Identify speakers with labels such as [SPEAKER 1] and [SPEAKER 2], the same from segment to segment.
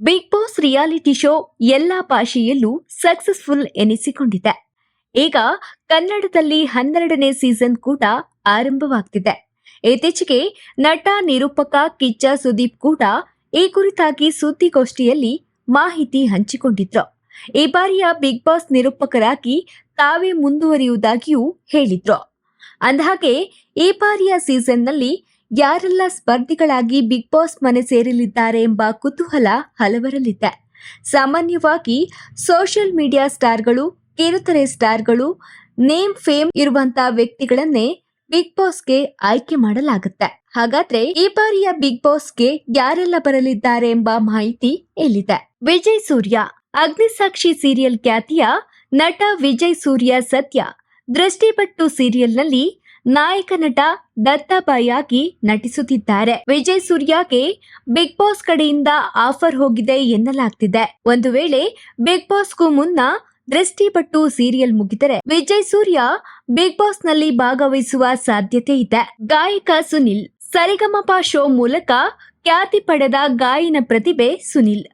[SPEAKER 1] Big boss reality show ಎಲ್ಲಾ ಭಾಷೆಯಲ್ಲೂ successful ಎನಿಸಿಕೊಂಡಿದೆ. ಈಗ ಕನ್ನಡದಲ್ಲಿ ಹನ್ನೆರಡನೇ ಸೀಸನ್ ಕೂಡ ಆರಂಭವಾಗ್ತಿದೆ. ಇತ್ತೀಚೆಗೆ ನಟ ನಿರೂಪಕ ಕಿಚ್ಚ ಸುದೀಪ್ ಕೂಡ ಈ ಕುರಿತಾಗಿ ಸುದ್ದಿಗೋಷ್ಠಿಯಲ್ಲಿ ಮಾಹಿತಿ ಹಂಚಿಕೊಂಡಿದ್ರು. ಈ ಬಾರಿಯ ಬಿಗ್ ಬಾಸ್ ನಿರೂಪಕರಾಗಿ ತಾವೇ ಮುಂದುವರಿಯುವುದಾಗಿಯೂ ಹೇಳಿದ್ರು. ಅಂದಹಾಗೆ ಈ ಬಾರಿಯ ಸೀಸನ್ನಲ್ಲಿ ಯಾರೆಲ್ಲ ಸ್ಪರ್ಧಿಗಳಾಗಿ ಬಿಗ್ ಬಾಸ್ ಮನೆ ಸೇರಲಿದ್ದಾರೆ ಎಂಬ ಕುತೂಹಲ ಹಲವರಲ್ಲಿದೆ. ಸಾಮಾನ್ಯವಾಗಿ ಸೋಷಿಯಲ್ ಮೀಡಿಯಾ ಸ್ಟಾರ್ಗಳು, ಕಿರುತೆರೆ ಸ್ಟಾರ್ಗಳು, ನೇಮ್, ಫೇಮ್ ಇರುವಂತ ವ್ಯಕ್ತಿಗಳನ್ನೇ ಬಿಗ್ ಬಾಸ್ಗೆ ಆಯ್ಕೆ ಮಾಡಲಾಗುತ್ತೆ. ಹಾಗಾದ್ರೆ ಈ ಬಾರಿಯ ಬಿಗ್ ಬಾಸ್ಗೆ ಯಾರೆಲ್ಲ ಬರಲಿದ್ದಾರೆ ಎಂಬ ಮಾಹಿತಿ ಎಲ್ಲಿದೆ? ವಿಜಯ್ ಸೂರ್ಯ. ಅಗ್ನಿಸಾಕ್ಷಿ ಸೀರಿಯಲ್ ಖ್ಯಾತಿಯ ನಟ ವಿಜಯ್ ಸೂರ್ಯ ಸತ್ಯ ದೃಷ್ಟಿಪಟ್ಟು ಸೀರಿಯಲ್ನಲ್ಲಿ ನಾಯಕ ನಟ ದತ್ತಾಬಾಯಾಗಿ ನಟಿಸುತ್ತಿದ್ದಾರೆ. ವಿಜಯ್ ಸೂರ್ಯಗೆ ಬಿಗ್ ಬಾಸ್ ಕಡೆಯಿಂದ ಆಫರ್ ಹೋಗಿದೆ ಎನ್ನಲಾಗ್ತಿದೆ. ಒಂದು ವೇಳೆ ಬಿಗ್ ಬಾಸ್ಗೂ ಮುನ್ನ ದೃಷ್ಟಿಪಟ್ಟು ಸೀರಿಯಲ್ ಮುಗಿದರೆ ವಿಜಯ್ ಸೂರ್ಯ ಬಿಗ್ ಬಾಸ್ನಲ್ಲಿ ಭಾಗವಹಿಸುವ ಸಾಧ್ಯತೆ ಇದೆ. ಗಾಯಕ ಸುನಿಲ್ ಸರಿಗಮಪ ಶೋ ಮೂಲಕ ಖ್ಯಾತಿ ಪಡೆದ ಗಾಯನ ಪ್ರತಿಭೆ ಸುನಿಲ್.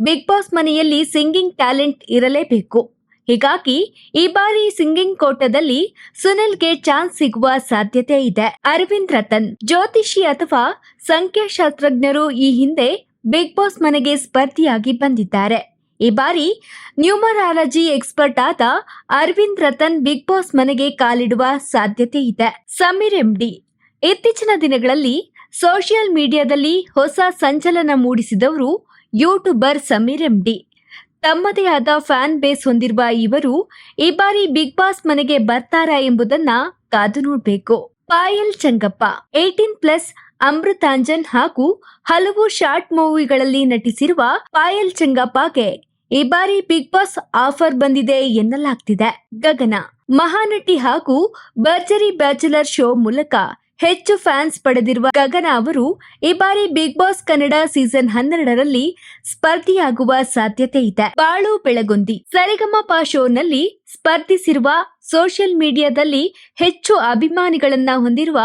[SPEAKER 1] ಬಿಗ್ ಬಾಸ್ ಮನೆಯಲ್ಲಿ ಸಿಂಗಿಂಗ್ ಟ್ಯಾಲೆಂಟ್ ಇರಲೇಬೇಕು. ಹೀಗಾಗಿ ಈ ಬಾರಿ ಸಿಂಗಿಂಗ್ ಕೋಟದಲ್ಲಿ ಸುನಿಲ್ಗೆ ಚಾನ್ಸ್ ಸಿಗುವ ಸಾಧ್ಯತೆ ಇದೆ. ಅರವಿಂದ್ ರತನ್, ಜ್ಯೋತಿಷಿ ಅಥವಾ ಸಂಖ್ಯಾಶಾಸ್ತ್ರಜ್ಞರು ಈ ಹಿಂದೆ ಬಿಗ್ ಬಾಸ್ ಮನೆಗೆ ಸ್ಪರ್ಧಿಯಾಗಿ ಬಂದಿದ್ದಾರೆ. ಈ ಬಾರಿ ನ್ಯೂಮರಾಲಜಿ ಎಕ್ಸ್ಪರ್ಟ್ ಆದ ಅರವಿಂದ್ ರತನ್ ಬಿಗ್ ಬಾಸ್ ಮನೆಗೆ ಕಾಲಿಡುವ ಸಾಧ್ಯತೆ ಇದೆ. ಸಮೀರ್ ಎಂಡಿ, ಇತ್ತೀಚಿನ ದಿನಗಳಲ್ಲಿ ಸೋಷಿಯಲ್ ಮೀಡಿಯಾದಲ್ಲಿ ಹೊಸ ಸಂಚಲನ ಮೂಡಿಸಿದವರು ಯೂಟ್ಯೂಬರ್ ಸಮೀರ್ ಎಂಡಿ. ತಮ್ಮದೇ ಆದ ಫ್ಯಾನ್ ಬೇಸ್ ಹೊಂದಿರುವ ಇವರು ಈ ಬಾರಿ ಬಿಗ್ ಬಾಸ್ ಮನೆಗೆ ಬರ್ತಾರಾ ಎಂಬುದನ್ನ ಕಾದು ನೋಡಬೇಕು. ಪಾಯಲ್ ಚಂಗಪ್ಪ ಏಟೀನ್ ಪ್ಲಸ್ ಅಮೃತಾಂಜನ್ ಹಾಗೂ ಹಲವು ಶಾರ್ಟ್ ಮೂವಿಗಳಲ್ಲಿ ನಟಿಸಿರುವ ಪಾಯಲ್ ಚಂಗಪ್ಪಗೆ ಈ ಬಾರಿ ಬಿಗ್ ಬಾಸ್ ಆಫರ್ ಬಂದಿದೆ ಎನ್ನಲಾಗ್ತಿದೆ. ಗಗನ, ಮಹಾನಟಿ ಹಾಗೂ ಭರ್ಜರಿ ಬ್ಯಾಚುಲರ್ ಶೋ ಮೂಲಕ ಹೆಚ್ಚು ಫ್ಯಾನ್ಸ್ ಪಡೆದಿರುವ ಗಗನ ಅವರು ಈ ಬಾರಿ ಬಿಗ್ ಬಾಸ್ ಕನ್ನಡ ಸೀಸನ್ ಹನ್ನೆರಡರಲ್ಲಿ ಸ್ಪರ್ಧಿಯಾಗುವ ಸಾಧ್ಯತೆ ಇದೆ. ಬಾಳು ಬೆಳಗುಂದಿ ಸರಿಗಮಪ ಶೋನಲ್ಲಿ ಸ್ಪರ್ಧಿಸಿರುವ ಸೋಷಿಯಲ್ ಮೀಡಿಯಾದಲ್ಲಿ ಹೆಚ್ಚು ಅಭಿಮಾನಿಗಳನ್ನ ಹೊಂದಿರುವ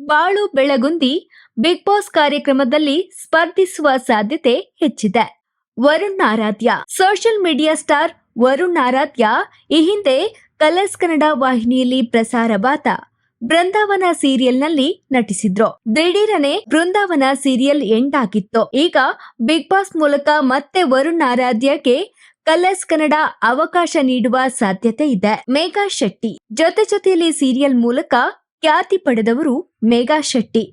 [SPEAKER 1] ಬಾಳು ಬೆಳಗುಂದಿ ಬಿಗ್ ಬಾಸ್ ಕಾರ್ಯಕ್ರಮದಲ್ಲಿ ಸ್ಪರ್ಧಿಸುವ ಸಾಧ್ಯತೆ ಹೆಚ್ಚಿದೆ. Varun Aradhya social media star Varun Aradhya ಈ ಹಿಂದೆ ಕಲರ್ಸ್ ಕನ್ನಡ ವಾಹಿನಿಯಲ್ಲಿ ಪ್ರಸಾರವಾದ ಬೃಂದಾವನ ಸೀರಿಯಲ್ನಲ್ಲಿ ನಟಿಸಿದ್ರು. ದಿಢೀರನೆ ಬೃಂದಾವನ ಸೀರಿಯಲ್ ಎಂಡ್ ಆಗಿತ್ತು ಈಗ ಬಿಗ್ ಬಾಸ್ ಮೂಲಕ ಮತ್ತೆ ವರುಣ್ ಆರಾಧ್ಯಕ್ಕೆ ಕಲರ್ಸ್ ಕನ್ನಡ ಅವಕಾಶ ನೀಡುವ ಸಾಧ್ಯತೆ ಇದೆ. ಮೇಘಾ ಶೆಟ್ಟಿ ಜೊತೆ ಜೊತೆಯಲ್ಲಿ ಸೀರಿಯಲ್ ಮೂಲಕ ಖ್ಯಾತಿ ಪಡೆದವರು ಮೇಘಾ ಶೆಟ್ಟಿ.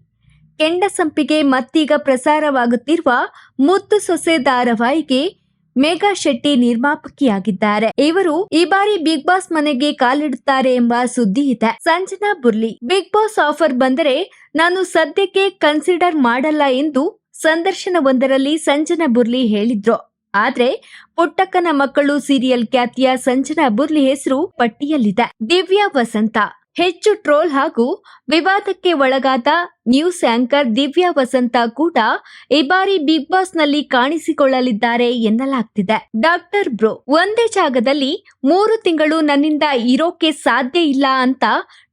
[SPEAKER 1] ಕೆಂಡ ಸಂಪಿಗೆ ಮತ್ತೀಗ ಪ್ರಸಾರವಾಗುತ್ತಿರುವ ಮುತ್ತು ಸೊಸೆ ಧಾರಾವಾಹಿಗೆ ಮೇಘಾ ಶೆಟ್ಟಿ ನಿರ್ಮಾಪಕಿಯಾಗಿದ್ದಾರೆ. ಇವರು ಈ ಬಾರಿ ಬಿಗ್ ಬಾಸ್ ಮನೆಗೆ ಕಾಲಿಡುತ್ತಾರೆ ಎಂಬ ಸುದ್ದಿ ಇದೆ. Sanjana Burli, big boss offer ಬಂದರೆ ನಾನು ಸದ್ಯಕ್ಕೆ ಕನ್ಸಿಡರ್ ಮಾಡಲ್ಲ ಎಂದು ಸಂದರ್ಶನವೊಂದರಲ್ಲಿ ಸಂಜನಾ ಬುರ್ಲಿ ಹೇಳಿದ್ರು. ಆದ್ರೆ ಪುಟ್ಟಕ್ಕನ ಮಕ್ಕಳು ಸೀರಿಯಲ್ ಖ್ಯಾತಿಯ ಸಂಜನಾ ಬುರ್ಲಿ ಹೆಸರು ಪಟ್ಟಿಯಲ್ಲಿದೆ. ದಿವ್ಯಾ ವಸಂತ ಹೆಚ್ಚು ಟ್ರೋಲ್ ಹಾಗೂ ವಿವಾದಕ್ಕೆ ಒಳಗಾದ ನ್ಯೂಸ್ ಆಂಕರ್ ದಿವ್ಯಾ ವಸಂತ ಕೂಡ ಈ ಬಾರಿ ಬಿಗ್ ಬಾಸ್ನಲ್ಲಿ ಕಾಣಿಸಿಕೊಳ್ಳಲಿದ್ದಾರೆ ಎನ್ನಲಾಗ್ತಿದೆ. ಡಾಕ್ಟರ್ ಬ್ರೋ, ಒಂದೇ ಜಾಗದಲ್ಲಿ ಮೂರು ತಿಂಗಳು ನನ್ನಿಂದ ಇರೋಕೆ ಸಾಧ್ಯ ಇಲ್ಲ ಅಂತ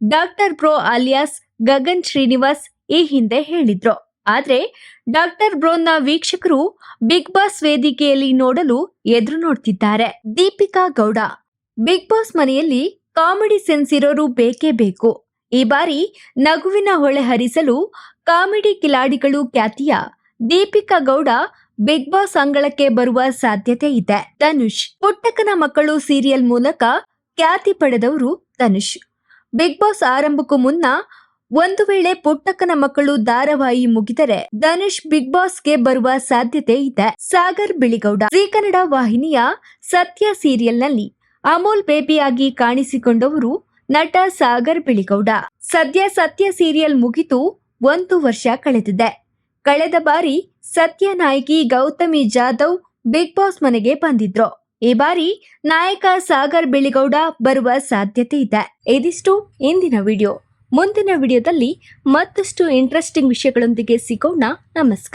[SPEAKER 1] doctor bro alias Gagan Srinivas ಈ ಹಿಂದೆ ಹೇಳಿದ್ರು. ಆದ್ರೆ ಡಾಕ್ಟರ್ ಬ್ರೋನ್ನ ವೀಕ್ಷಕರು ಬಿಗ್ ಬಾಸ್ ವೇದಿಕೆಯಲ್ಲಿ ನೋಡಲು ಎದುರು ನೋಡ್ತಿದ್ದಾರೆ. ದೀಪಿಕಾ ಗೌಡ, ಬಿಗ್ ಬಾಸ್ ಮನೆಯಲ್ಲಿ ಕಾಮಿಡಿ ಸೆನ್ಸ್ ಇರೋರು ಬೇಕೇ ಬೇಕು. ಈ ಬಾರಿ ನಗುವಿನ ಹೊಳೆ ಹರಿಸಲು ಕಾಮಿಡಿ ಕಿಲಾಡಿಗಳು ಖ್ಯಾತಿಯ ದೀಪಿಕಾ ಗೌಡ ಬಿಗ್ ಬಾಸ್ ಅಂಗಳಕ್ಕೆ ಬರುವ ಸಾಧ್ಯತೆ ಇದೆ. ಧನುಷ್ ಪುಟ್ಟಕನ ಮಕ್ಕಳು ಸೀರಿಯಲ್ ಮೂಲಕ ಖ್ಯಾತಿ ಪಡೆದವರು ಧನುಷ್ ಬಿಗ್ ಬಾಸ್ ಆರಂಭಕ್ಕೂ ಮುನ್ನ ಒಂದು ವೇಳೆ ಪುಟ್ಟಕ್ಕನ ಮಕ್ಕಳು ಧಾರಾವಾಹಿ ಮುಗಿದರೆ ಧನುಷ್ ಬಿಗ್ ಬಾಸ್ಗೆ ಬರುವ ಸಾಧ್ಯತೆ ಇದೆ. ಸಾಗರ್ ಬಿಳಿಗೌಡ, ಶ್ರೀ ಕನ್ನಡ ವಾಹಿನಿಯ ಸತ್ಯ ಸೀರಿಯಲ್ನಲ್ಲಿ ಅಮೋಲ್ ಬೇಬಿಯಾಗಿ ಕಾಣಿಸಿಕೊಂಡವರು ನಟ ಸಾಗರ್ ಬಿಳಿಗೌಡ. ಸದ್ಯ ಸತ್ಯ ಸೀರಿಯಲ್ ಮುಗಿತು ಒಂದು ವರ್ಷ ಕಳೆದಿದೆ. ಕಳೆದ ಬಾರಿ ಸತ್ಯ ನಾಯಕಿ ಗೌತಮಿ ಜಾಧವ್ ಬಿಗ್ ಬಾಸ್ ಮನೆಗೆ ಬಂದಿದ್ರು. ಈ ಬಾರಿ ನಾಯಕ ಸಾಗರ್ ಬಿಳಿಗೌಡ ಬರುವ ಸಾಧ್ಯತೆ ಇದೆ. ಇದಿಷ್ಟು ಇಂದಿನ ವಿಡಿಯೋ. ಮುಂದಿನ ವಿಡಿಯೋದಲ್ಲಿ ಮತ್ತಷ್ಟು ಇಂಟ್ರೆಸ್ಟಿಂಗ್ ವಿಷಯಗಳೊಂದಿಗೆ ಸಿಗೋಣ. ನಮಸ್ಕಾರ.